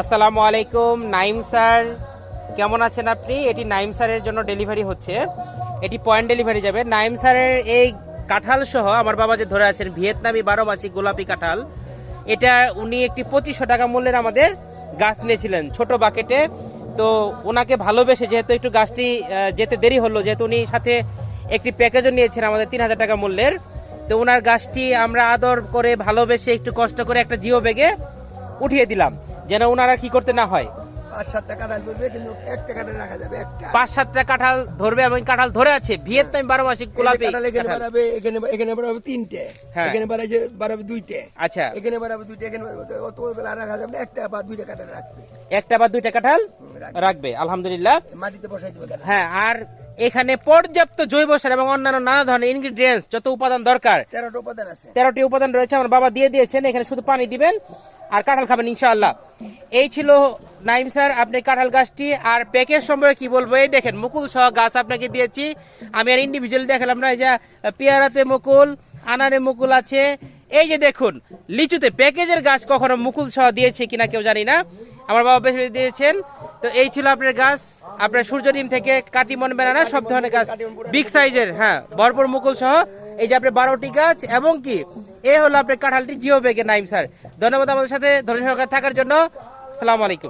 আসসালামু আলাইকুম, নাইম স্যার। কেমন আছেন আপনি? এটি নাইম স্যারের জন্য ডেলিভারি হচ্ছে। এটি পয়েন্ট ডেলিভারি যাবে। নাইম স্যারের এই কাঁঠাল সহ আমার বাবা যে ধরে আছেন, ভিয়েতনামি বারো মাসি গোলাপি কাঁঠাল, এটা উনি একটি পঁচিশশো টাকা মূল্যের আমাদের গাছ নিয়েছিলেন, ছোট বাকেটে। তো ওনাকে ভালোবেসে যেহেতু একটু গাছটি যেতে দেরি হলো, যেহেতু উনি সাথে একটি প্যাকেজও নিয়েছেন আমাদের তিন হাজার টাকা মূল্যের। তো ওনার গাছটি আমরা আদর করে, ভালোবেসে একটু কষ্ট করে একটা জিও ব্যাগে উঠিয়ে দিলাম যেন ওনারা কি করতে না হয়। পাঁচ সাত কাঁঠাল ধরবে কিন্তু এক টাকাটা রাখা যাবে একটা। পাঁচ সাতটা কাঁঠাল ধরবে এবং কাঁঠাল ধরে আছে ভিয়েতনাম বারো মাসিক গোলাপি। এখানে বাড়াবে এখানে এখানে বাড়াবে তিনটে। এখানে বাড়াবে বাড়াবে দুইটে। আচ্ছা। এখানে বাড়াবে দুইটে এখানে অত রাখা যাবে একটা বা দুইটা কাঁঠাল রাখবে। একটা বা দুইটা কাঁঠাল রাখবে। রাখবে আলহামদুলিল্লাহ। মাটিতে বসাই দেবে হ্যাঁ আর এখানে পর্যাপ্ত জৈব সার এবং অন্যান্য নানা ধরনের ইনগ্রিডিয়েন্টস যত উপাদান দরকার তেরোটা উপাদান আছে। তেরোটি উপাদান রয়েছে আমার বাবা দিয়ে দিয়েছেন এখানে শুধু পানি দিবেন। আর কাঁঠাল খাবেন, ইনশাআল্লাহ। এই ছিল নাইম স্যার, আপনি কাঁঠাল গাছটি আর প্যাকেজ সম্পর্কে কি বলব? এই দেখেন, মুকুল সহ গাছ আপনাকে দিয়েছি। আমি আর ইন্ডিভিজুয়ালি দেখালাম না, এই যে পেয়ারাতে মুকুল আনারে মুকুল আছে। এই যে দেখুন, লিচুতে প্যাকেজের গাছ কখনো মুকুল সহ দিয়েছে কিনা কেউ জানি না। আমার বাবা বেশি দিয়েছেন। তো এই ছিল আপনার গাছ, আপনার সূর্য ডিম থেকে কাটিমন বেনানা, সব ধরনের গাছ বিগ সাইজের হ্যাঁ ভরপুর মুকুল সহ। এই যে আপনার বারোটি গাছ এবং কি এ হলো আপনার কাঁঠালটি জিও বেগে নাইম স্যার। ধন্যবাদ আমাদের সাথে ধরে সরকার থাকার জন্য। আসসালামু আলাইকুম।